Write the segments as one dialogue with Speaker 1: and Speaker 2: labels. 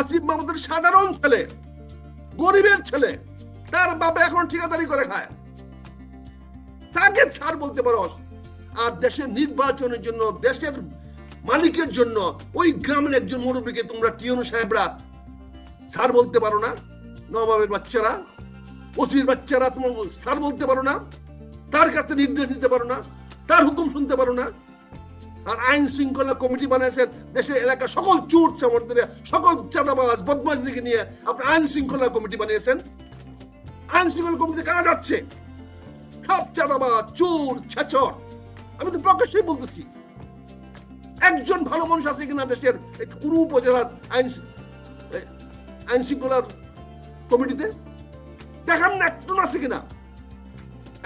Speaker 1: আসিফ মাহমুদের সাধারণ ছেলে, গরিবের ছেলে, তার বাবা এখন ঠিকাদারি করে খায়। তাকে ছাড় বলতে পারো আর দেশের নির্বাচনের জন্য, দেশের মালিকের জন্য, ওই গ্রামের একজন মুরব্বীকে তোমরা টিউনো সাহেবরা স্যার বলতে পারো না, নবাবের বাচ্চারা, ওসির বাচ্চারা তোমার স্যার বলতে পারো না, তার কাছে নির্দেশ দিতে পারো না, তার হুকুম শুনতে পারো না আর আইন শৃঙ্খলা কমিটি বানিয়েছেন দেশের এলাকার সকল চুট চামড়দের সকল চাঁদাবাজ বদমাশদিকে নিয়ে আপনি আইন শৃঙ্খলা কমিটি বানিয়েছেন। আইন শৃঙ্খলা কমিটি কারা যাচ্ছে? সব চাঁদাবাজ চোর ছেচর আমি তো প্রকাশ্যই বলতেছি। একজন ভালো মানুষ আছে কিনা দেশের কুরু উপজেলার আইন আইন শৃঙ্খলার কমিটিতে? দেখান না একজন আছে কিনা?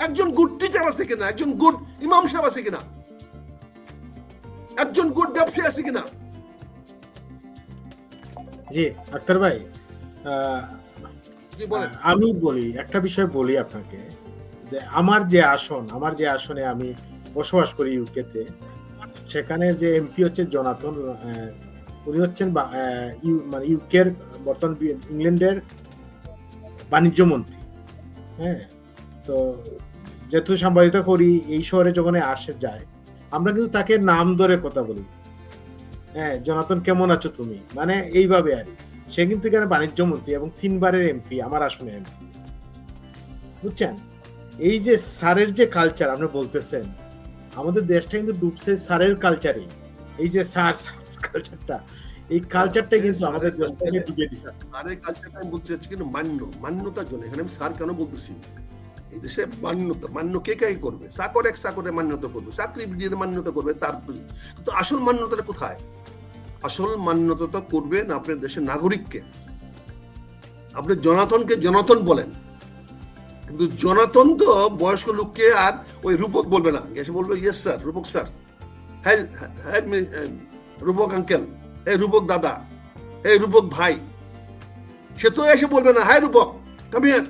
Speaker 1: একজন গুড টিচার আছে কিনা? একজন গুড ইমাম সাহেব আছে কিনা? একজন গুড ব্যবসায়ী আছে কিনা?
Speaker 2: জি আক্তার ভাই আমি বলি একটা বিষয় বলি আপনাকে যে আমার যে আসন আমার যে আসনে আমি বসবাস করি ইউকেতে সেখানে যে এমপি হচ্ছে জনাথন উনি হচ্ছেন মানে ইউকের বর্তমান ইংল্যান্ডের বাণিজ্য মন্ত্রী হ্যাঁ? তো যেহেতু সাংবাদিকতা করি এই শহরে যখন আসে যায় আমরা কিন্তু তাকে নাম ধরে কথা বলি। হ্যাঁ জনাতন কেমন আছো তুমি? মানে এইভাবে আর সে কিন্তু এখানে বাণিজ্য মন্ত্রী এবং তিনবারের এমপি আমার আসনে এমপি। বুঝছেন? এই যে সারের যে কালচার আপনি বলতেছেন আমাদের দেশটা কিন্তু ডুবছে সারের কালচারে এই যে সার কালচারটা এই কালচারটা কিন্তু আমাদের দেশটাকে ডুবে দিচ্ছে
Speaker 1: স্যারের কালচারটা আমি বলতে চাচ্ছি কিন্তু মান্য মান্যতার জন্য। এখানে আমি স্যার কেন বলতেছি? এই মান্যতা মান্য কে কে করবে? চাকর এক চাকরের মান্যতা করবে চাকরি দিয়ে মান্যতা করবে তার কিন্তু আসল মান্যতাটা কোথায়? আসল মান্যতা তো করবেন আপনার দেশের নাগরিককে। আপনি জনাতনকে জনাতন বলেন। কিন্তু জনাতন তো বয়স্ক লোককে আর ওই রূপক বলবে না। এসে বলবে ইয়েস স্যার রূপক স্যার হ্যাঁ হ্যাঁ হ্যাঁ, রূপক আঙ্কেল এই রূপক দাদা। এই রূপক ভাই। সে তো এসে বলবে না হাই রূপক কাম হিয়ার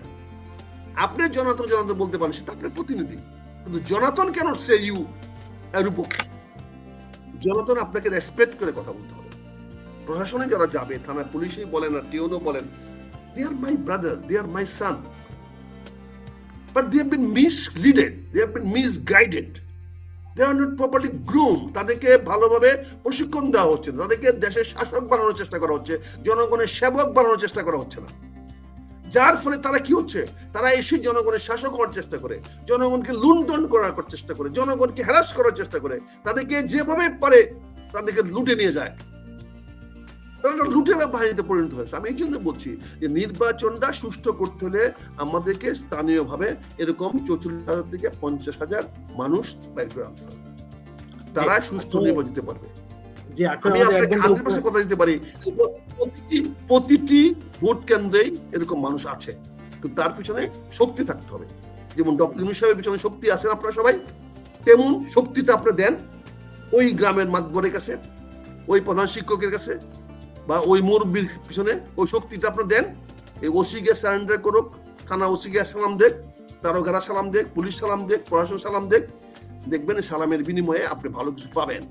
Speaker 1: আপনি জনাতন জনাতন বলতে পারেন, সে তো আপনার প্রতিনিধি। কিন্তু জনাতন কেন সে ইউ রূপক জনাতন আপনাকে রেসপেক্ট করে কথা বলতে হবে। প্রশাসনে যারা যাবে থানা পুলিশই বলেন আর টিওনও বলেন they are my brother they are my son but they have been misleaded they have been misguided they are not properly groom তাদেরকে ভালোভাবে প্রশিক্ষণ দেওয়া হচ্ছে না। তাদেরকে দেশের শাসক বানানোর চেষ্টা করা হচ্ছে, জনগণের সেবক বানানোর চেষ্টা করা হচ্ছে না। যার ফলে তারা কি হচ্ছে? তারা এসে জনগণের শাসক হওয়ার চেষ্টা করে জনগণকে লুণ্ঠন করার চেষ্টা করে জনগণকে হ্যারাস করার চেষ্টা করে তাদেরকে যেভাবে পারে তাদেরকে লুটে নিয়ে যায়। তারা একটা লুটেরা বাহিনীতে পরিণত হয়েছে। আমি এই জন্য বলছি যে নির্বাচনটা সুষ্ঠু করতে হলে আমাদেরকে স্থানীয়ভাবে এরকম চৌচল্লিশ হাজার থেকে পঞ্চাশ হাজার মানুষ বের করে আনতে হবে। তারা সুষ্ঠু নির্বাচন দিতে পারবে। আমি আপনাকে হান্ড্রেড পার্সেন্ট কথা দিতে পারি। প্রতিটি প্রতিটি ভোট কেন্দ্রেই এরকম মানুষ আছে। কিন্তু তার পিছনে শক্তি থাকতে হবে। যেমন ডক্টর ইউনুস সাহেবের পিছনে শক্তি আছেন আপনারা সবাই, তেমন শক্তিটা আপনি দেন ওই গ্রামের মাতবরের কাছে, ওই প্রধান শিক্ষকের কাছে বা ওই মুরব্বীর পিছনে ওই শক্তিটা আপনি দেন। এই ওসি কে সারেন্ডার করুক, থানা ওসি কে সালাম দেখ তারকারা সালাম দেখ পুলিশ সালাম দেখ প্রশাসন সালাম দেখ দেখবেন সালামের বিনিময়ে আপনি ভালো কিছু পাবেন।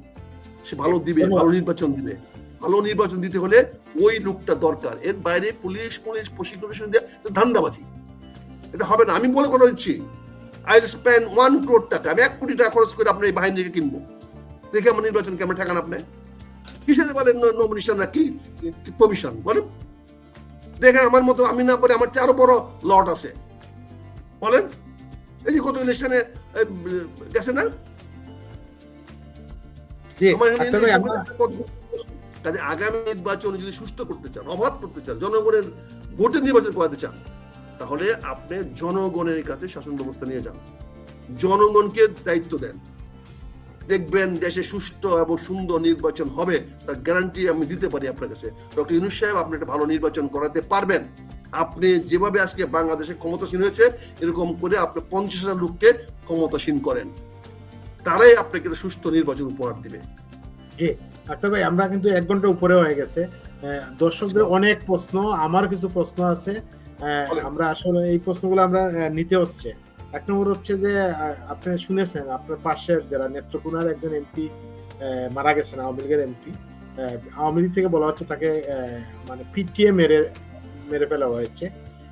Speaker 1: সে ভালো দিবে, ভালো নির্বাচন দিবে। ভালো নির্বাচন দিতে হলে ওই লোকটা দরকার। এর বাইরে পুলিশ পুলিশ প্রশিক্ষণ ধান্দাবাজি। এটা হবে না। আমি বলে কথা দিচ্ছি আই স্পেন্ড ওয়ান ক্রোড টাকা। আমি এক কোটি টাকা খরচ করে আপনার এই বাহিনীকে কিনবো। দেখে আমার নির্বাচন কেমন ঠেকান আপনি। বলেন নমিনেশন কমিশন বলেন। দেখেন আমার মতো আমি না বলে আমার আরও বড় লট আছে। বলেন। এই যে কত ইলেকশনে গেছে না? আমার কাজে আগামী নির্বাচন যদি সুষ্ঠু করতে চান, অবাধ করতে চান, জনগণের ভোটের নির্বাচন করাতে চান, তাহলে আপনি জনগণের কাছে শাসন ব্যবস্থা নিয়ে যান। জনগণকে দায়িত্ব দেন। দেখবেন দেশে সুষ্ঠু এবং সুন্দর নির্বাচন হবে, তার গ্যারান্টি আমি দিতে পারি আপনার কাছে। ডক্টর ইউনুস সাহেব, আপনি একটা ভালো নির্বাচন করাতে পারবেন। আপনি যেভাবে আজকে বাংলাদেশে ক্ষমতাসীন হয়েছে, এরকম করে আপনি পঞ্চাশ হাজার লোককে ক্ষমতাসীন করেন। তারাই আপনাকে সুষ্ঠু নির্বাচন উপহার দিবে।
Speaker 2: আক্তার ভাই আমরা কিন্তু এক ঘণ্টা উপরে হয়ে গেছে। দর্শকদের অনেক প্রশ্ন আমার কিছু প্রশ্ন আছে। আমরা আসলে এই প্রশ্নগুলো আমরা নিতে হচ্ছে। এক নম্বর হচ্ছে যে আপনি শুনেছেন আপনার পাশের জেলা নেত্রকোনার একজন এমপি মারা গেছেন আওয়ামী লীগের এমপি। আওয়ামী লীগ থেকে বলা হচ্ছে তাকে মানে পিটিয়ে মেরে মেরে ফেলা হয়েছে।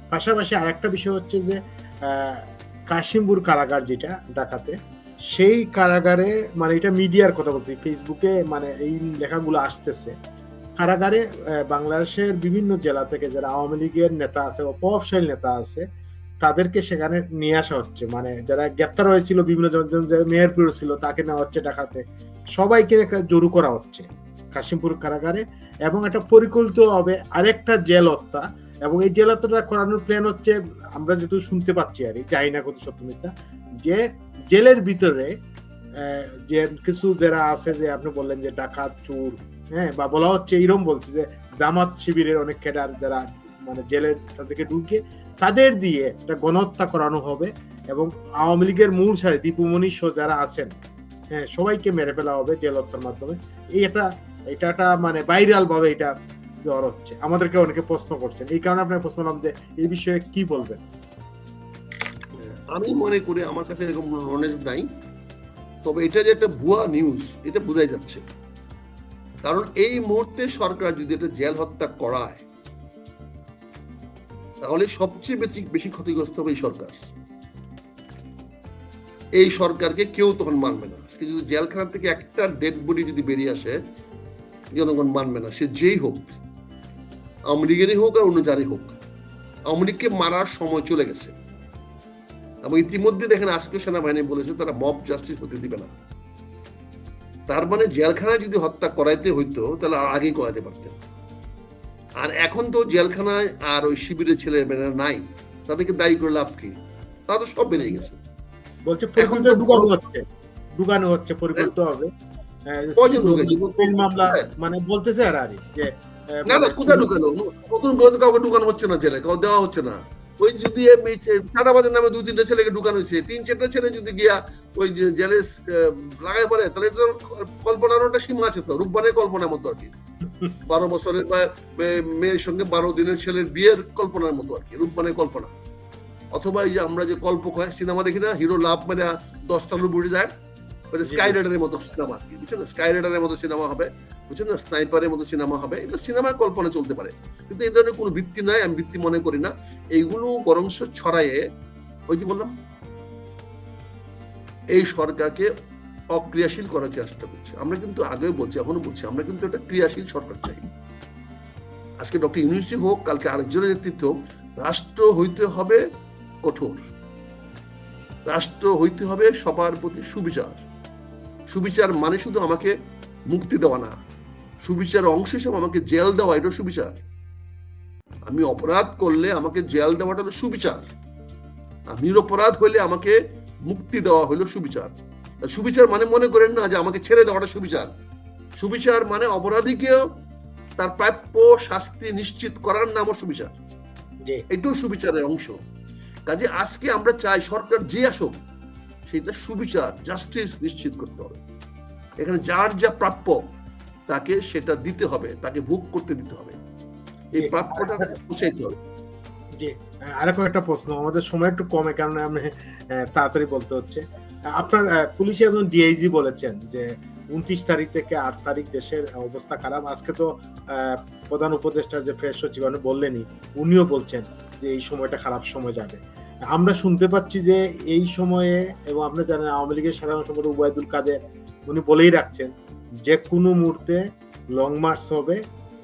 Speaker 2: পাশাপাশি আরেকটা বিষয় হচ্ছে যে আহ, কাশিমপুর কারাগার যেটা ঢাকাতে সেই কারাগারে মানে এটা মিডিয়ার কথা বলছি ফেসবুকে মানে এই লেখাগুলো আসতেছে। কারাগারে বাংলাদেশের বিভিন্ন জেলা থেকে যারা আওয়ামী লীগের নেতা আছে প্রভাবশালী নেতা আছে, তাদেরকে সেখানে নিয়ে আসা হচ্ছে। মানে যারা গ্রেপ্তার হয়েছিল, বিভিন্ন যেমন যে ছিল, তাকে নেওয়া হচ্ছে ডাকাতে সবাইকে জড়ো করা হচ্ছে কাশিমপুর কারাগারে। এবং একটা পরিকল্পিত হবে আরেকটা জেল হত্যা। এবং এই জেল হত্যাটা করানোর প্ল্যান হচ্ছে, আমরা যেহেতু শুনতে পাচ্ছি আর জানি না কত সত্য মিথ্যা, যে জেলের ভিতরে যে কিছু যারা আছে যে আপনি বললেন যে ডাকাত, চোর হ্যাঁ বা বলা হচ্ছে এরকম বলছে যে জামাত শিবিরের অনেক ক্যাডার যারা মানে জেলের তাদেরকে ঢুকে তাদের দিয়ে একটা গণহত্যা করানো হবে এবং আওয়ামী লীগের মূল সারি দীপুমণি সহ যারা আছেন হ্যাঁ সবাইকে মেরে ফেলা হবে জেল হত্যার মাধ্যমে। এই এটা এটা মানে ভাইরাল ভাবে এটা জ্বর হচ্ছে। আমাদেরকে অনেকে প্রশ্ন করছেন। এই কারণে আপনার প্রশ্ন করলাম যে এই বিষয়ে কি বলবেন?
Speaker 1: আমি মনে করি আমার কাছে এরকম নলেজ নাই। তবে এটা যে একটা ভুয়া নিউজ এটা বোঝাই যাচ্ছে। কারণ এই মুহূর্তে সরকার যদি এটা জেল হত্যা করায়, তাহলে সবচেয়ে বেশি বেশি ক্ষতিগ্রস্ত হবে এই সরকার। এই সরকারকে কেউ তখন মানবে না। আজকে যদি জেলখানা থেকে একটা ডেড বডি যদি বেরিয়ে আসে, জনগণ মানবে না। সে যেই হোক, আওয়ামী হোক আর অন্য যারই হোক, আওয়ামী মারার সময় চলে গেছে। এবং ইতিমধ্যে দেখেন আজকে সেনাবাহিনী বলেছে তারা মব জাস্টিস হতে দিবে না। তার মানে জেলখানায় যদি হত্যা করাইতে হইতো তাহলে আগেই করাইতে পারতেন। আর এখন তো জেলখানায় আর ওই শিবিরের ছেলে মেয়েরা নাই তাদেরকে দায়ী করে লাভ কি? তারা তো সব বেরিয়ে গেছে।
Speaker 2: বলছে
Speaker 1: এখন তো
Speaker 2: ঢুকানো হচ্ছে ঢুকানো হচ্ছে পরিকল্পিত হবে।
Speaker 1: কয়জন ঢুকেছে?
Speaker 2: তিন মামলা মানে বলতেছে আর আর যে
Speaker 1: না না কোথায় ঢুকানো নতুন কাউকে ঢুকানো হচ্ছে না জেলে কাউ দেওয়া হচ্ছে না। ওই যদি চাঁদাবাজের নামে দুই তিনটা ছেলেকে ঢুকানো হয়েছে তিন চারটা ছেলে যদি গিয়া ওই জেলে লাগাই পড়ে তাহলে এটা কল্পনার একটা সীমা আছে তো রূপবানের কল্পনার মতো আর কি। বারো বছরের বা মেয়ের সঙ্গে বারো দিনের ছেলের বিয়ের কল্পনার মতো আর কি রূপবানের কল্পনা। অথবা এই যে আমরা যে কল্প সিনেমা দেখি না হিরো লাভ মানে দশটা লোক বুড়ে যায়
Speaker 2: জি,
Speaker 1: স্কাই রাইডারের মতো সিনেমা আর কি বুঝছেন স্কাই রাইডারের মতো সিনেমা হবে বুঝছেন না? স্নাইপারের মতো সিনেমা হবে এটা সিনেমার কল্পনা চলতে পারে। কিন্তু এই ধরনের কোনো ভিত্তি নাই আমি ভিত্তি মনে করি না। এইগুলো বরংশ ছড়ায়ে ওই যে বললাম এই সরকারকে অক্রিয়াশীল করার চেষ্টা করছে। আমরা কিন্তু আগেও বলছি এখনও বলছি আমরা কিন্তু একটা ক্রিয়াশীল সরকার চাই। আজকে ডক্টর ইউনিভার্সিটি হোক কালকে আরেকজনের নেতৃত্ব হোক রাষ্ট্র হইতে হবে কঠোর। রাষ্ট্র হইতে হবে সবার প্রতি সুবিচার। সুবিচার মানে শুধু আমাকে মুক্তি দেওয়া না সুবিচার অংশ হিসেবে আমাকে জেল দেওয়া এটা সুবিচার। আমি অপরাধ করলে আমাকে জেল দেওয়াটা হলো সুবিচার। আর নিরপরাধ হইলে আমাকে মুক্তি দেওয়া হলো সুবিচার। সুবিচার মানে মনে করেন না যে আমাকে ছেড়ে দেওয়াটা সুবিচার। সুবিচার মানে অপরাধীকেও তার প্রাপ্য শাস্তি নিশ্চিত করার নামও সুবিচার। এটাও সুবিচারের অংশ। কাজে আজকে আমরা চাই সরকার যে আসুক সেটা সুবিচার জাস্টিস নিশ্চিত করতে হবে। এখানে যার যা প্রাপ্য তাকে সেটা দিতে হবে তাকে ভোগ করতে দিতে হবে। এই প্রাপ্যটা পোষাইতে হবে।
Speaker 2: জি আরও একটা প্রশ্ন আমাদের সময় একটু কমে কারণে আমি তাড়াতাড়ি বলতে হচ্ছে। আপনার পুলিশে একজন ডিআইজি বলেছেন যে উনত্রিশ তারিখ থেকে আট তারিখ দেশের অবস্থা খারাপ। আজকে তো আহ, প্রধান উপদেষ্টার যে ফ্রেশ সচিব বললেনই উনিও বলছেন যে এই সময়টা খারাপ সময় যাবে। আমরা শুনতে পাচ্ছি যে এই সময়ে, এবং আপনি জানেন, আওয়ামী লীগের সাধারণ সম্পাদক উবায়দুল কাদের, উনি বলেই রাখছেন, যে কোনো মুহূর্তে লং মার্চ হবে,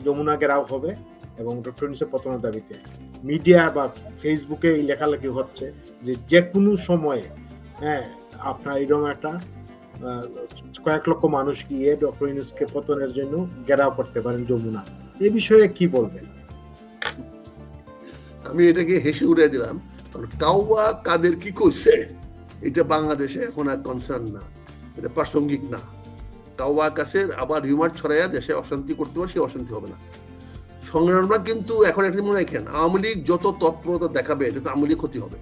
Speaker 2: যমুনা ঘেরাও হবে, এবং ডক্টর পতনের দাবিতে। মিডিয়া বা ফেসবুকে এই লেখালেখি হচ্ছে যে যে কোনো সময়ে হ্যাঁ আপনার এরকম একটা কয়েক লক্ষ মানুষ গিয়ে ডক্টর ইউনুসকে পতনের জন্য ঘেরাও করতে পারেন যমুনা। এ বিষয়ে কি বলবেন?
Speaker 1: আমি এটাকে হেসে উড়ে দিলাম। কাউয়া কাদের কি কইছে? এটা বাংলাদেশে এখন আর কনসার্ন না। এটা প্রাসঙ্গিক না। কাউয়া কাছের আবার রিউমার ছড়াইয়া দেশে অশান্তি করতে পারে, সে অশান্তি হবে না। সংগ্রামরা কিন্তু এখন একটা মনে রাখেন, আওয়ামী লীগ যত তৎপরতা দেখাবে, এটা তো আওয়ামী লীগ ক্ষতি হবে।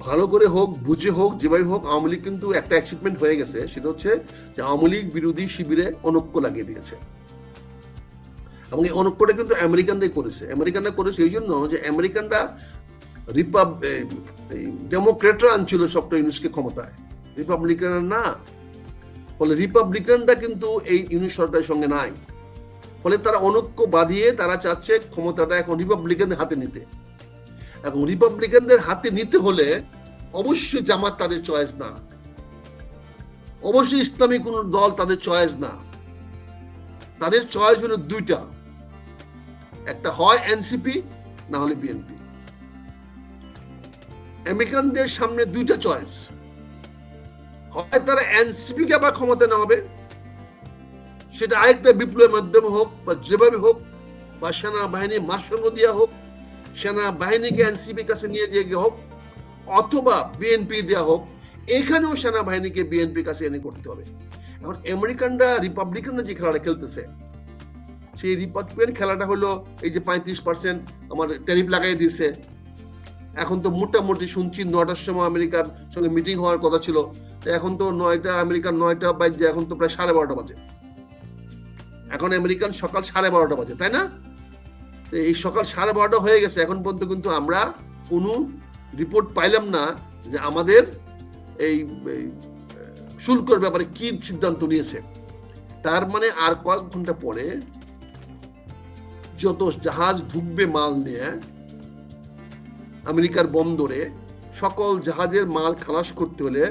Speaker 1: ভালো করে হোক, বুঝে হোক, যেভাবে হোক, আওয়ামী লীগ কিন্তু একটা অ্যাচিভমেন্ট হয়ে গেছে। সেটা হচ্ছে যে আওয়ামী লীগ বিরোধী শিবিরে অনৈক্য লাগিয়ে দিয়েছে। এবং এই অনৈক্যটা কিন্তু আমেরিকানরাই করেছে। আমেরিকানরা করেছে এই জন্য যে আমেরিকানরা রিপাব ডেমোক্রেটরা আনছিল সবটা ইউনুসকে ক্ষমতায়। রিপাবলিকানরা না, ফলে রিপাবলিকানরা কিন্তু এই ইউনিট সরকারের সঙ্গে নাই। ফলে তারা অনৈক্য বাঁধিয়ে তারা চাচ্ছে ক্ষমতাটা এখন রিপাবলিকানদের হাতে নিতে। এখন রিপাবলিকানদের হাতে নিতে হলে অবশ্যই জামাত তাদের চয়েস না। অবশ্যই ইসলামী কোন দল তাদের চয়েস না। তাদের চয়েস হলো দুইটা। একটা হয় এনসিপি, না হলে বিএনপি। আমেরিকানদের সামনে দুইটা চয়েস হয় তারা এনসিপি কে আবার ক্ষমতা নামাবে সেটা আরেকটা বিপ্লবের মাধ্যমে হোক বা যেভাবে হোক, বা সেনাবাহিনী মার্শাল দিয়া হোক, সেনাবাহিনীকে এনসিপির কাছে নিয়ে গিয়ে হোক, অথবা বিএনপি দেওয়া হোক, এখানেও সেনাবাহিনীকে বিএনপির কাছে এনে করতে হবে। এখন আমেরিকানরা, রিপাবলিকানরা যে খেলাটা খেলতেছে সেই রিপাবলিকান খেলাটা হলো এই যে পঁয়ত্রিশ পার্সেন্ট আমার ট্যারিফ লাগাই দিয়েছে। এখন তো মোটামুটি শুনছি নটার সময় আমেরিকার সঙ্গে মিটিং হওয়ার কথা ছিল। এখন তো নয়টা আমেরিকার নয়টা বাজে এখন তো প্রায় সাড়ে বারোটা বাজে। এখন আমেরিকান সকাল সাড়ে বারোটা বাজে তাই না? এই সকাল সাড়ে বারোটা হয়ে গেছে এখন পর্যন্ত কিন্তু আমরা কোনো রিপোর্ট পাইলাম না যে আমাদের এই, শুল্কর ব্যাপারে কি সিদ্ধান্ত নিয়েছে। তার মানে আর কয়েক ঘণ্টা পরে যত জাহাজ ঢুকবে মাল নিয়ে, আমেরিকার বন্দরে সকল জাহাজের মাল খালাস করতে হলে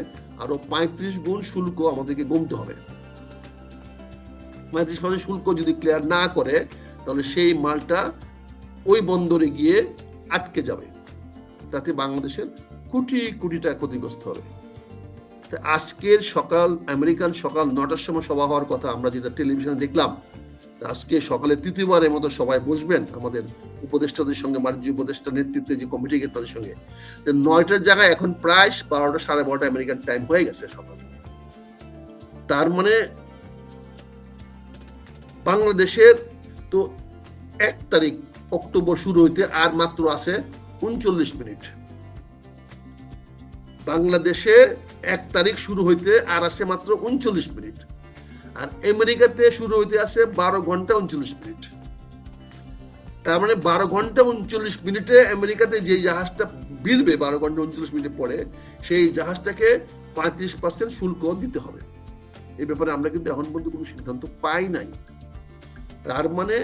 Speaker 1: আরও পঁয়ত্রিশ গুণ শুল্ক আমাদেরকে গুনতে হবে। পঁয়ত্রিশ পার্সেন্ট শুল্ক যদি ক্লিয়ার না করে, তাহলে সেই মালটা ওই বন্দরে গিয়ে আটকে যাবে। তাতে বাংলাদেশের কোটি কোটি টাকা ক্ষতিগ্রস্ত হবে। আজকের সকাল, আমেরিকান সকাল নটার সময় সভা হওয়ার কথা আমরা যেটা টেলিভিশনে দেখলাম আজকে সকালে তৃতীয়বারের মতো সবাই বসবেন আমাদের উপদেষ্টাদের সঙ্গে বাণিজ্য উপদেষ্টা নেতৃত্বে যে কমিটি গেছে তাদের সঙ্গে। নয়টার জায়গায় এখন প্রায় বারোটা, সাড়ে বারোটা আমেরিকান টাইম হয়ে গেছে সকাল তার মানে বাংলাদেশের তো এক তারিখ অক্টোবর শুরু হইতে আর মাত্র আছে উনচল্লিশ মিনিট। বাংলাদেশে এক তারিখ শুরু হইতে আর আছে মাত্র উনচল্লিশ মিনিট। আর আমেরিকাতে শুরু হইতে আছে বারো ঘণ্টা উনচল্লিশ মিনিট। তার মানে বারো ঘণ্টা উনচল্লিশ মিনিটে আমেরিকাতে যে জাহাজটা বিরবে বারো ঘণ্টা উনচল্লিশ মিনিটে পরে, সেই জাহাজটাকে পঁয়ত্রিশ পার্সেন্ট শুল্ক দিতে হবে। এই ব্যাপারে আমরা কিন্তু এখন পর্যন্ত কোনো সিদ্ধান্ত পাই নাই। তার মানে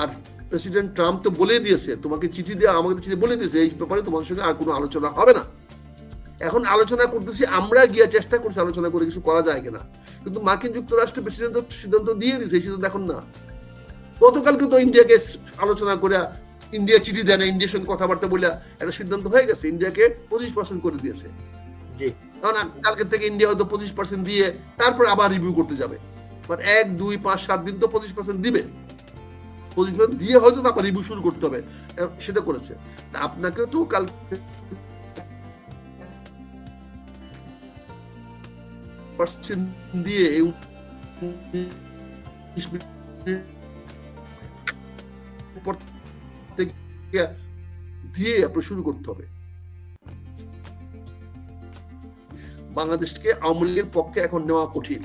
Speaker 1: আর প্রেসিডেন্ট ট্রাম্প তো বলে দিয়েছে, তোমাকে চিঠি দেওয়া আমাকে চিঠি বলে দিয়েছে, এই ব্যাপারে তোমার সঙ্গে আর কোনো আলোচনা হবে না। এখন আলোচনা করতেছি আমরা গিয়ে চেষ্টা করছি আলোচনা করে কিছু করা যায় কিনা। কিন্তু মার্কিন যুক্তরাষ্ট্র প্রেসিডেন্ট সিদ্ধান্ত দিয়ে এই সিদ্ধান্ত এখন না। গতকাল কিন্তু ইন্ডিয়াকে আলোচনা করে ইন্ডিয়া চিঠি দেয় না ইন্ডিয়ার সঙ্গে কথাবার্তা বলে একটা সিদ্ধান্ত হয়ে গেছে ইন্ডিয়াকে পঁচিশ পার্সেন্ট করে দিয়েছে। কারণ কালকে থেকে ইন্ডিয়া হয়তো পঁচিশ পার্সেন্ট দিয়ে তারপর আবার রিভিউ করতে যাবে। বাট এক দুই পাঁচ সাত দিন তো পঁচিশ পার্সেন্ট দিবে। পঁচিশ পার্সেন্ট দিয়ে হয়তো তারপর রিভিউ শুরু করতে হবে সেটা করেছে। তা আপনাকেও তো কাল দিয়ে এই দিয়ে শুরু করতে হবে। বাংলাদেশকে আওয়ামী লীগের পক্ষে এখন নেওয়া কঠিন।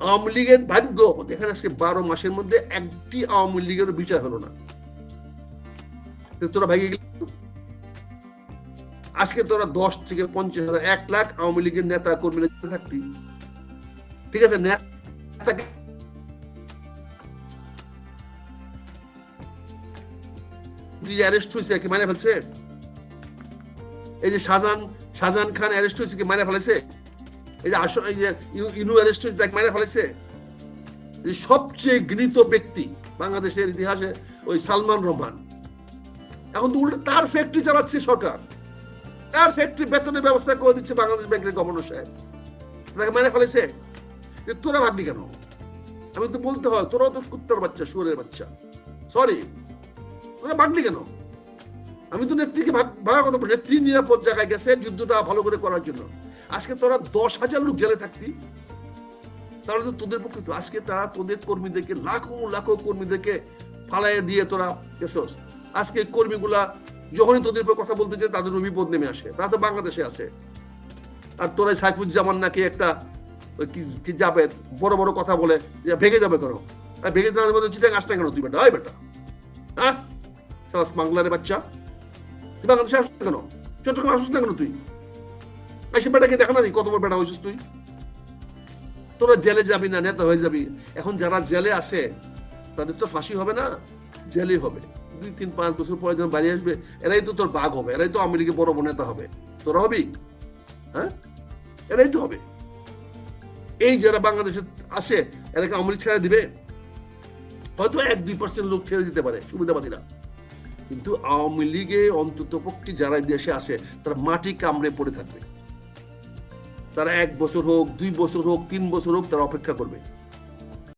Speaker 1: আওয়ামী লীগের ভাগ্য দেখেন আজকে বারো মাসের মধ্যে একটি আওয়ামী লীগের বিচার হলো না। তোরা ভাগে গেলি আজকে তোরা দশ থেকে পঞ্চাশ হাজার, এক লাখ আওয়ামী লীগের নেতা কর্মীরা থাকতি। ঠিক আছে এই যে শাহজাহান শাহজাহান খান অ্যারেস্ট হয়েছে কি মানে ফেলেছে এই যে আসল এই যে ইনু অ্যারেস্ট হয়েছে তাকে মানে ফেলেছে সবচেয়ে ঘৃণিত ব্যক্তি বাংলাদেশের ইতিহাসে ওই সালমান রহমান। এখন তো উল্টো তার ফ্যাক্টরি চালাচ্ছে সরকার। তার ফ্যাক্টরি বেতনের ব্যবস্থা করে দিচ্ছে বাংলাদেশ ব্যাংকের গভর্নর সাহেব? তাকে মানে ফেলেছে? তোরা ভাবলি কেন? আমি তো বলতে হয়, তোরাও তো কুত্তার বাচ্চা, শুয়ারের বাচ্চা। সরি তোরা ভাগলি কেন? আমি তো নেত্রীকে ভাগার কথা বলি, নেত্রী নিরাপদ জায়গায় গেছে, যুদ্ধটা ভালো করে করার জন্য। আজকে তোরা দশ হাজার লোক জেলে থাকতি। তাহলে তো তোদের পক্ষে তো, আজকে তারা তোদের কর্মীদেরকে লাখো লাখো কর্মীদেরকে ফালাইয়ে দিয়ে তোরা গেছোস। আজকে কর্মীগুলা যখনই তোদের উপর কথা বলতে যে তাদের বিপদ নেমে আসে। তারা তো বাংলাদেশে আছে। আর তোরা সাইফুজ্জামান নাকি একটা কি যাবে, বড় বড় কথা বলে ভেঙে যাবে করো আর ভেঙে যাওয়ার মধ্যে কেন তুই বেটা? ওই বেটা। হ্যাঁ বাংলার বাচ্চা। তুই বাংলাদেশে আসছিস না কেন? চট্টগ্রাম আসছিস না কেন তুই? এসে বেটাকে দেখা না কত বড় বেটা হয়েছিস তুই? তোরা জেলে যাবি না, নেতা হয়ে যাবি। এখন যারা জেলে আছে, তাদের তো ফাঁসি হবে না? জেলে হবে। দুই তিন পাঁচ বছর পরে যখন বাড়ি আসবে, এরাই তো তোর বাঘ হবে, এরাই তো আমেরিকা বড় নেতা হবে। তোরা হবি? হ্যাঁ? এরাই তো হবে। এই যারা বাংলাদেশে আছে এরাকে আমেরিকা ছেড়ে দিবে? হয়তো এক দুই পার্সেন্ট লোক ছেড়ে দিতে পারে, সুবিধাবাদীরা। কিন্তু আওয়ামী লীগে অন্তত পক্ষে যারা দেশে আছে তারা মাটি কামড়ে পড়ে থাকবে। তারা এক বছর হোক, দুই বছর হোক, তিন বছর হোক, তারা অপেক্ষা করবে।